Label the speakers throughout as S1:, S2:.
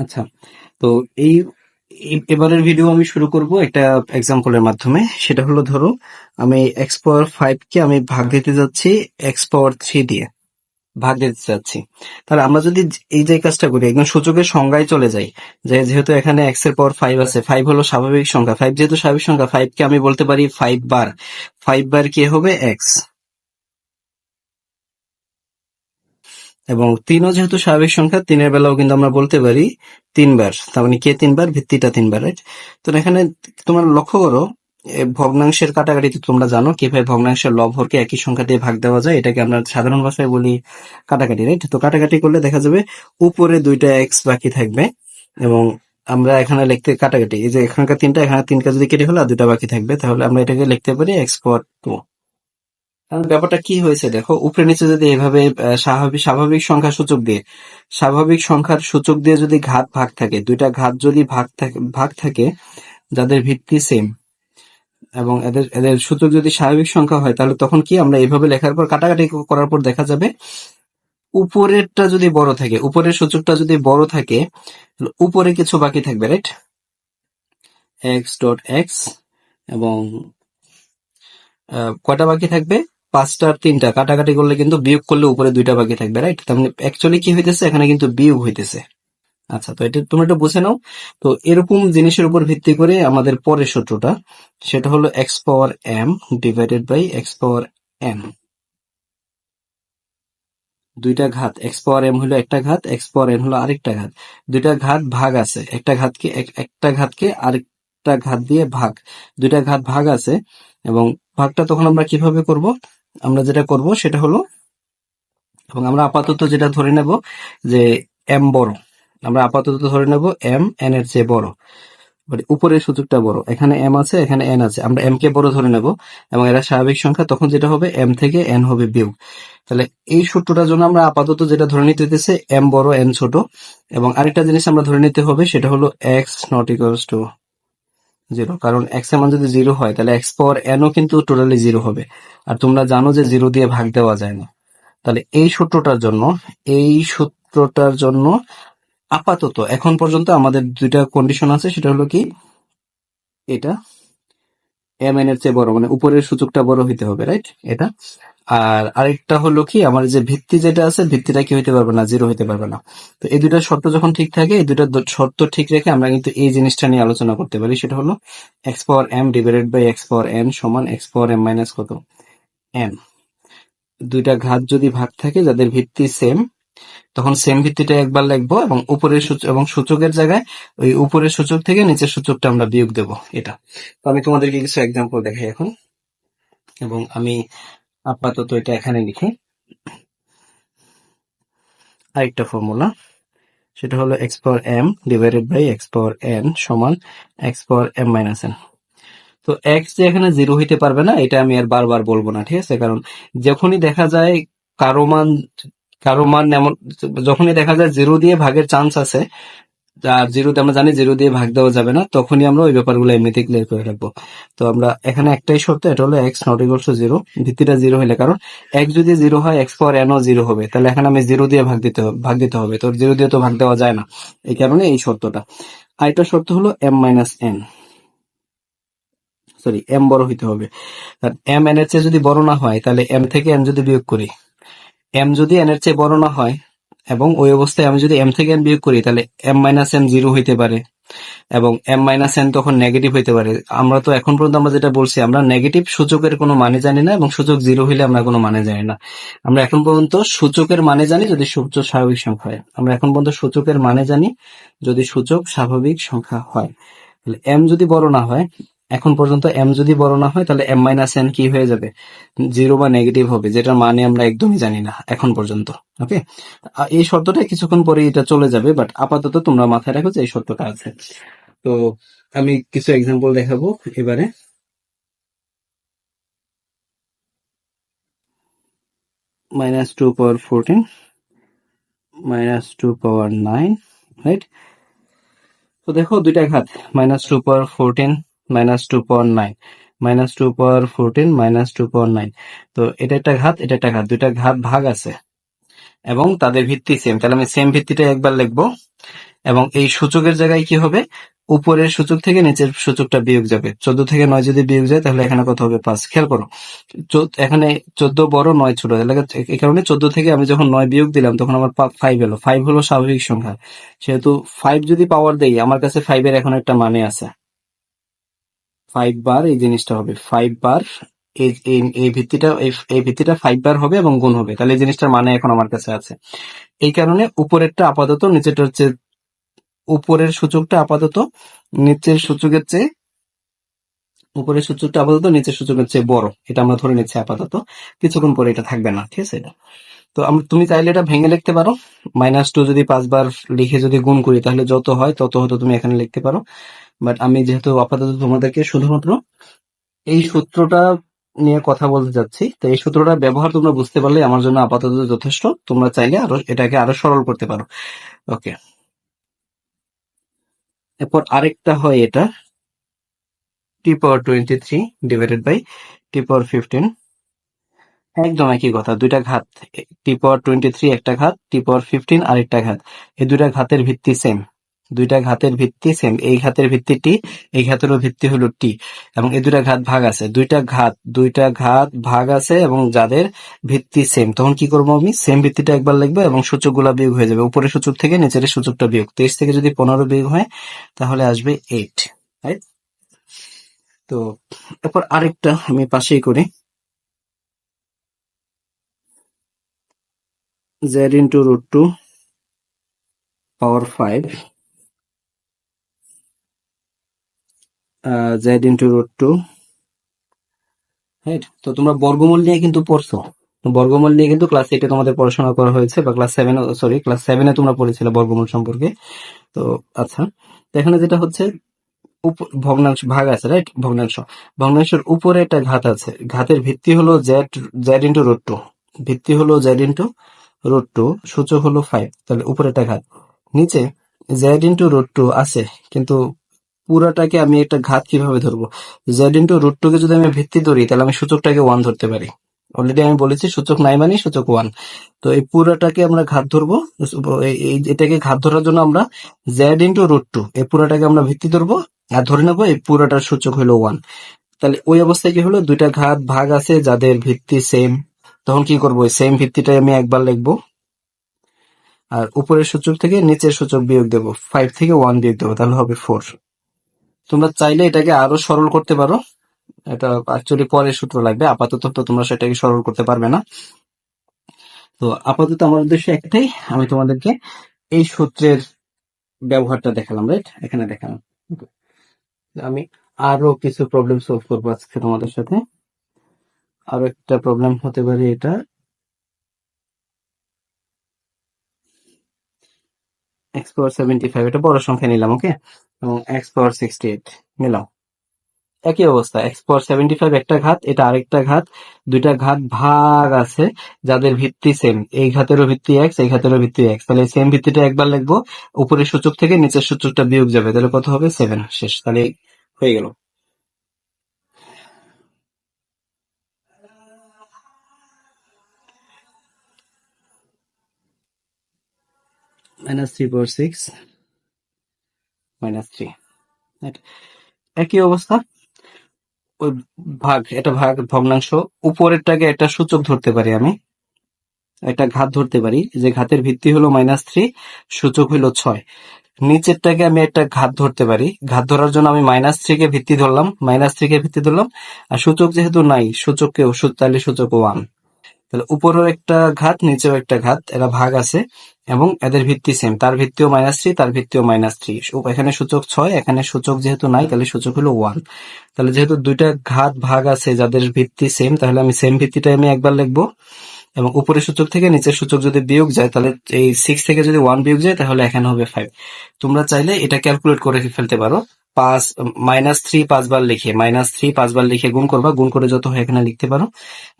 S1: আচ্ছা তো এই এবারের ভিডিও আমি শুরু করব একটা এক্সাম্পলের মাধ্যমে। সেটা হলো ধরো আমি এক্স পাওয়ার ফাইভ কে আমি ভাগ দিতে যাচ্ছি এক্স পাওয়ার থ্রি দিয়ে ভাগ দিতে যাচ্ছি। তাহলে আমরা যদি এই যে কাজটা করি, একদম সূচকের সংজ্ঞায় চলে যাই, যে যেহেতু এখানে এক্সের পাওয়ার ফাইভ আছে ফাইভ হলো স্বাভাবিক সংখ্যা ফাইভ যেহেতু স্বাভাবিক সংখ্যা ফাইভ কে আমি বলতে পারি ফাইভ বার ফাইভ বার কি হবে এক্স এবং তিনও যেহেতু স্বাভাবিক সংখ্যা, তিনের বেলাও কিন্তু আমরা বলতে পারি তিনবার। তার মানে কে তিনবার? ভিত্তিটা তিনবার রাইট তো এখানে তোমরা লক্ষ্য করো ভগ্নাংশের কাটাকাটিতে তোমরা জানো কীভাবে ভগ্নাংশের লবহরকে একই সংখ্যা দিয়ে ভাগ দেওয়া যায়, এটাকে আমরা সাধারণ ভাষায় বলি কাটাকাটি রাইট তো কাটাকাটি করলে দেখা যাবে উপরে দুইটা এক্স বাকি থাকবে এবং আমরা এখানে লিখতে, কাটাকাটি, এই যে এখানকার তিনটা, এখানে তিনটা যদি কেটে হলো আর দুটা বাকি থাকবে, তাহলে আমরা এটাকে লিখতে পারি এক্স পাওয়ার টু কারণ ব্যাপারটা কি হয়েছে? দেখো, উপরে নিচে যদি এভাবে স্বাভাবিক স্বাভাবিক সংখ্যা সূচক দিয়ে, স্বাভাবিক সংখ্যার সূচক দিয়ে যদি ঘাত ভাগ থাকে, দুইটা ঘাত যদি ভাগ থাকে ভাগ থাকে, যাদের ভিত্তি সেম এবং এদের এদের সূচক যদি স্বাভাবিক সংখ্যা হয়, তাহলে তখন কি আমরা এইভাবে লেখার পর, কাটাকাটি করার পর দেখা যাবে, উপরেরটা যদি বড় থাকে, উপরের সূচকটা যদি বড় থাকে, উপরে কিছু বাকি থাকবে রাইট এক্স ডট এক্স এবং কয়টা বাকি থাকবে? পাঁচটা, তিনটা, কাটাকাটি করলে কিন্তু বিয়োগ করলে উপরে দুইটা বাকি থাকবে রাইট মানে অ্যাকচুয়ালি কি হইতেছে? এখানে কিন্তু বিয়োগ হইতেছে। আচ্ছা তো এটা তোমরা একটু বুঝে নাও। তো এরকম জিনিসের উপর ভিত্তি করে আমাদের পরের সূত্রটা, সেটা হলো x power m divided by x power n দুইটা ঘাত এক্স পাওয়ার এম হলো একটা ঘাত এক্স পাওয়ার এন হলো আরেকটা ঘাত। দুইটা ঘাত ভাগ আছে, একটা ঘাতকে, এক- একটা ঘাতকে আরেকটা ঘাত দিয়ে ভাগ। দুইটা ঘাত ভাগ আছে, এবং ভাগটা তখন আমরা কীভাবে করব? আমরা যেটা করব সেটা হলো, এবং আমরা আপাতত যেটা ধরে নেব যে এম বড়। আমরা আপাতত ধরে নেব এম এন এর চেয়ে বড়। মানে উপরের সূচকটা বড়। এখানে এম আছে, এখানে এন আছে। আমরা এম কে বড় ধরে নেব, এবং এরা স্বাভাবিক সংখ্যা, তখন যেটা হবে এম থেকে এন হবে বিয়োগ। তাহলে এই সূত্রটার জন্য আমরা আপাতত যেটা ধরে নিতে হইতেছে এম বড় এন ছোট। এবং আরেকটা জিনিস আমরা ধরে নিতে হবে, সেটা হলো x not equals to zero. কারণ এক্সের মান যদি জিরো হয়, তাহলে এক্স পাওয়ার এনও কিন্তু টোটালি জিরো হবে। আর তোমরা জানো যে জিরো দিয়ে ভাগ দেওয়া যায় না। তাহলে এই সূত্রটার জন্য, এই সূত্রটার জন্য আপাতত এখন পর্যন্ত আমাদের দুইটা কন্ডিশন আছে, সেটা হলো কি? এটা এম এন এর চেয়ে বড় মানে উপরের সূচকটা বড় হইতে হবে রাইট এটা। আর আরেকটা হলো কি, আমার যে ভিত্তি যেটা আছে, ভিত্তিটা কি হইতে পারবে না জিরো হইতে পারবে না। তো এই দুইটা শর্ত যখন ঠিক থাকে, এই দুইটা দ- শর্ত ঠিক রেখে আমরা কিন্তু এই জিনিসটা নিয়ে আলোচনা করতে পারি। সেটা হলো x power m divided by x power n সমান এক্স পাওয়ার এম মাইনাস কত? এন দুইটা ঘাত যদি ভাগ থাকে, যাদের ভিত্তি সেম তখন সেম ভিত্তিটা একবার লিখব এবং উপরের সূচক এবং সূচকের জায়গায় ওই উপরের সূচক থেকে নিচের সূচকটা আমরা বিয়োগ দেব, এটা। তো আমি তোমাদেরকে কিছু এক্সাম্পল দেখাই এখন। এবং আমি আপাতত এটা এখানে লিখি। আরেকটা ফর্মুলা সেটা হলো x power m divided by x power n সমান x power m minus n তো এক্স যে এখানে জিরো হইতে পারবে না, এটা আমি আর বারবার বলব না, ঠিক আছে? কারণ যখনই দেখা যায় কারও মান কারও মান এমন, যখনই দেখা যায় জিরো দিয়ে ভাগের চান্স আছে আর জিরোতে আমরা জানি জিরো দিয়ে ভাগ দেওয়া যাবে না, তখনই আমরা ওই ব্যাপারগুলো এমনিতে ক্লিয়ার করে রাখব। তো আমরা এখানে একটাই শর্ত, এটা হলো x not equal to zero ভিত্তিটা zero হলে কারণ এক্স যদি জিরো হয় এক্স পাওয়ার এনও জিরো হবে, তাহলে এখানে আমি জিরো দিয়ে ভাগ দিতে হবে, ভাগ দিতে হবে, তো জিরো দিয়ে তো ভাগ দেওয়া যায় না, এই কারণে এই শর্তটা। আরেকটা শর্ত হলো m minus n sorry m বড় হইতে হবে। এম এন এর চেয়ে যদি বড় না হয়, তাহলে এম থেকে এন যদি বিয়োগ করি এম যদি এন এর চেয়ে বড় না হয় এবং ওই অবস্থায় আমি যদি এম থেকে এন বিয়োগ করি, তাহলে এম মাইনাস এন জিরো হইতে পারে এবং এম মাইনাস এন তখন নেগেটিভ হইতে পারে। আমরা তো এখন পর্যন্ত আমরা যেটা বলছি, আমরা নেগেটিভ সূচকের কোনো মানে জানি না এবং সূচক জিরো হইলে আমরা কোনো মানে জানি না। আমরা এখন পর্যন্ত সূচকের মানে জানি যদি সূচক স্বাভাবিক সংখ্যা হয়। আমরা এখন পর্যন্ত সূচকের মানে জানি যদি সূচক স্বাভাবিক সংখ্যা হয়। তাহলে এম যদি বড় না হয় এখন পর্যন্ত এম যদি বড় না হয়, তাহলে এম মাইনাস এন কি হয়ে যাবে? জিরো বা নেগেটিভ হবে, যেটার মানে আমরা একদমই জানি না এখন পর্যন্ত ওকে এই শর্তটা কিছুক্ষণ পরে এটা চলে যাবে বাট আপাতত তোমরা মাথায় রাখো যে এই শর্তটা আছে। তো আমি কিছু এক্সাম্পল দেখাবো এবারে। Minus two power fourteen minus two power nine right তো দেখো দুইটা ঘাত minus two power fourteen minus two power nine minus two power fourteen minus two power nine তো এটা একটা ঘাত, এটা একটা ঘাত, দুইটা ঘাত ভাগ আছে। এবং তাদের ভিত্তি সেম তাহলে আমি সেম ভিত্তিটা একবার লিখব। এবং এই সূচকের জায়গায় কি হবে? উপরের সূচক থেকে নিচের সূচকটা বিয়োগ যাবে। চোদ্দ থেকে নয় যদি বিয়োগ যায়, তাহলে এখানে কত হবে? পাঁচ। খেয়াল করো এখানে চোদ্দ বড়, নয় ছোট। এই কারণে চোদ্দ থেকে আমি যখন নয় বিয়োগ দিলাম, তখন আমার ফাইভ এলো। ফাইভ হলো স্বাভাবিক সংখ্যা। সেহেতু ফাইভ যদি পাওয়ার দেই, আমার কাছে ফাইভের এখন একটা মানে আছে। ফাইভ বার এই জিনিসটা হবে। ফাইভ বার এই ভিত্তিটা, এই- ভিত্তিটা ফাইভ বার হবে এবং গুণ হবে। তাহলে এই জিনিসটার মানে এখন আমার কাছে আছে। এই কারণে উপরেরটা আপাতত, নিচেরটা হচ্ছে, উপরের সূচকটা আপাতত, নিচের সূচকের চেয়ে, উপরের সূচকটা আপাতত, নিচের সূচকের চেয়ে বড়। এটা আমরা ধরে নিচ্ছি আপাতত। কিছুক্ষণ পরে এটা থাকবে না, ঠিক আছে এটা? তো তুমি চাইলে এটা ভেঙে লিখতে পারো। মাইনাস টু যদি পাঁচবার লিখে যদি গুণ করি, তাহলে যত হয় তত হয়তো তুমি এখানে লিখতে পারো। বাট আমি যেহেতু আপাতত তোমাদেরকে শুধুমাত্র এই সূত্রটা নিয়ে কথা বলতে যাচ্ছি, তো এই সূত্রটা ব্যবহার তোমরা বুঝতে পারলে আমার জন্য আপাতত যথেষ্ট। তোমরা চাইলে আরও এটাকে আরও সরল করতে পারো। ওকে এরপর আরেকটা হয় এটা। T power twenty three divided by t power fifteen একদম একই কথা, দুইটা ঘাত। টি পাওয়ার টোয়েন্টি থ্রি একটা ঘাত টি পাওয়ার ফিফটিন আরেকটা ঘাত। এই দুইটা ঘাতের ভিত্তি সেম দুইটা ঘাতের ভিত্তি সেম এই ঘাতের ভিত্তি টি এই ঘাতেরও ভিত্তি হলো টি এবং এই দুইটা ঘাত ভাগ আছে। দুইটা ঘাত দুইটা ঘাত ভাগ আছে এবং যাদের ভিত্তি সেম তখন কি করব আমি? সেম ভিত্তিটা একবার লিখব এবং সূচকগুলা বিয়োগ হয়ে যাবে। উপরের সূচক থেকে নিচের সূচকটা বিয়োগ। তেইশ থেকে যদি পনেরো বিয়োগ হয়, তাহলে আসবে এইট রাইট তো এরপর আরেকটা আমি পাশেই করি। z into root 2 power 5 uh, z into two 2 right তো তোমরা বর্গমূল নিয়ে কিন্তু পড়ছো। বর্গমূল নিয়ে কিন্তু ক্লাস এইটে তোমাদের পড়াশোনা করা হয়েছে বা ক্লাস সেভেন সরি ক্লাস সেভেনে তোমরা পড়েছিলে বর্গমূল সম্পর্কে। তো আচ্ছা তো এখানে যেটা হচ্ছে ভগ্নাংশ ভাগ আছে রাইট ভগ্নাংশ। ভগ্নাংশের উপরে একটা ঘাত আছে। ঘাতের ভিত্তি হলো z z into root two ভিত্তি হলো জেড ইন্টু রুট টু সূচক হলো ফাইভ তাহলে উপরে একটা ঘাত। নিচে জেড ইন্টু রুট টু আছে কিন্তু পুরাটাকে আমি একটা ঘাত কীভাবে ধরবো? জেড ইন্টু রুট টু কে যদি আমি ভিত্তি ধরি, তাহলে আমি সূচকটাকে ওয়ান ধরতে পারি। অলরেডি আমি বলেছি সূচক নাই মানে সূচক ওয়ান তো এই পুরাটাকে আমরা ঘাত ধরবো। এটাকে ঘাত ধরার জন্য আমরা জেড ইন্টু রুট টু, এই পুরাটাকে আমরা ভিত্তি ধরবো। আর ধরে নেব এই পুরাটার সূচক হলো ওয়ান তাহলে ওই অবস্থায় কি হলো? দুইটা ঘাত ভাগ আছে, যাদের ভিত্তি সেম তখন কি করব? সেম ভিত্তিটাই আমি একবার লিখব। আর উপরের সূচক থেকে নিচের সূচক বিয়োগ দেবো। ফাইভ থেকে ওয়ান বিয়োগ দেবো, তাহলে হবে ফোর তোমরা চাইলে এটাকে আরও সরল করতে পারো। এটা অ্যাকচুয়ালি পরের সূত্র লাগবে। আপাতত তো তোমরা সেটাকে সরল করতে পারবে না। তো আপাতত আমার উদ্দেশ্য একটাই, আমি তোমাদেরকে এই সূত্রের ব্যবহারটা দেখালাম রাইট এখানে দেখালাম। আমি আরও কিছু প্রবলেম সলভ করব আজকে তোমাদের সাথে। আরও একটা প্রবলেম হতে পারে এটা। এক্স সেভেন্টি ফাইভ এটা বড় সংখ্যা নিলাম ওকে এবং এক্স পাওয়ার সিক্সটি এইট নিলাম। একই অবস্থা এক্স পাওয়ার সেভেন্টি ফাইভ একটা ঘাত, এটা আরেকটা ঘাত, দুইটা ঘাত ভাগ আছে, যাদের ভিত্তি সেম এই ঘাতেরও ভিত্তি এক্স এই ঘাতেরও ভিত্তি এক্স তাহলে সেম ভিত্তিটা একবার লিখব, উপরের সূচক থেকে নিচের সূচকটা বিয়োগ যাবে, তাহলে কত হবে? সেভেন শেষ। তাহলে হয়ে গেল। Minus three power six minus three একই অবস্থা। ওই ভাগ, এটা ভাগ ভগ্নাংশ, উপরেরটাকে একটা সূচক ধরতে পারি আমি। একটা ঘাত ধরতে পারি, যে ঘাতের ভিত্তি হলো মাইনাস থ্রি, সূচক হলো ছয়। নিচেরটাকে আমি একটা ঘাত ধরতে পারি। ঘাত ধরার জন্য আমি মাইনাস থ্রি কে ভিত্তি ধরলাম, মাইনাস থ্রি কে ভিত্তি ধরলাম। আর সূচক যেহেতু নাই সূচককে তাহলে সূচক ওয়ান তাহলে উপরেও একটা ঘাত নিচেও একটা ঘাত, এরা ভাগ আছে, এবং এদের ভিত্তি সেম তার ভিত্তিও মাইনাস থ্রি তার ভিত্তিও মাইনাস থ্রি এখানে সূচক ছয়, এখানে সূচক যেহেতু নাই, তাহলে সূচক হলো ওয়ান তাহলে যেহেতু দুইটা ঘাত ভাগ আছে, যাদের ভিত্তি সেম তাহলে আমি সেম ভিত্তিটা আমি একবার লিখব। এবং উপরের সূচক থেকে নিচের সূচক যদি বিয়োগ যায়, তাহলে এই সিক্স থেকে যদি ওয়ান বিয়োগ যায়, তাহলে এখানে হবে ফাইভ তোমরা চাইলে এটা ক্যালকুলেট করে ফেলতে পারো। পাঁচ, মাইনাস থ্রি পাঁচবার লিখে, মাইনাস থ্রি পাঁচবার লিখে গুণ করবা, গুণ করে যত হয় এখানে লিখতে পারো।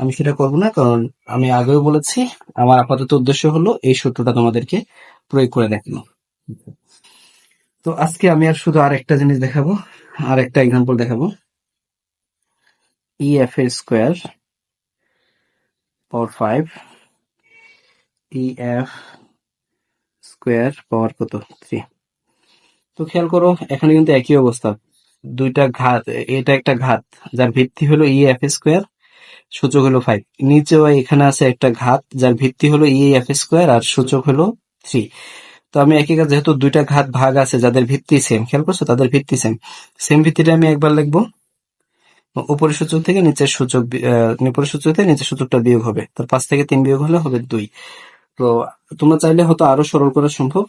S1: আমি সেটা করব না, কারণ আমি আগেও বলেছি, আমার আপাতত উদ্দেশ্য হলো এই সূত্রটা তোমাদেরকে প্রয়োগ করে দেখানো। তো আজকে আমি আর শুধু আর একটা জিনিস দেখাবো আর একটা এক্সাম্পল দেখাবো। ই এফ এর square power five E F square power কত? থ্রি তো খেয়াল করো, এখানে কিন্তু একই অবস্থা। দুইটা ঘাত, এটা একটা ঘাত, যার ভিত্তি হলো ই এফ স্কোয়ার সূচক হলো ফাইভ নিচেও এখানে আছে একটা ঘাত, যার ভিত্তি হলো ই এফ স্কোয়ার আর সূচক হলো থ্রি তো আমি একই কাজ, যেহেতু দুইটা ঘাত ভাগ আছে, যাদের ভিত্তি সেম খেয়াল করছ? তাদের ভিত্তি সেম সেম ভিত্তিটা আমি একবার লিখব। উপরের সূচক থেকে নিচের সূচক উপরের সূচক থেকে নিচের সূচকটা বিয়োগ হবে। তার পাঁচ থেকে তিন বিয়োগ হলে হবে দুই। তো তোমরা চাইলে হয়তো আরও সরল করা সম্ভব।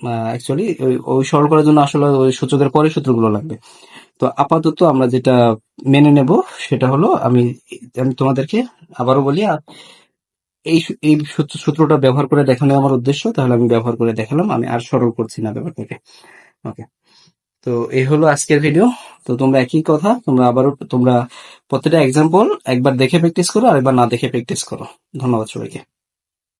S1: অ্যাকচুয়ালি ওই সরল করার জন্য আসলে ওই সূচকের পরে সূত্রগুলো লাগবে। তো আপাতত আমরা যেটা মেনে নেব, সেটা হলো আমি আমি তোমাদেরকে আবারও বলি, আর এই এই সূত্রটা ব্যবহার করে দেখানো আমার উদ্দেশ্য, তাহলে আমি ব্যবহার করে দেখালাম, আমি আর সরল করছি না ব্যাপারটাকে। ওকে তো এই হলো আজকের ভিডিও তো তোমরা একই কথা, তোমরা আবারও, তোমরা প্রত্যেকটা এক্সাম্পল একবার দেখে প্র্যাকটিস করো আর একবার না দেখে প্র্যাকটিস করো। ধন্যবাদ সবাইকে।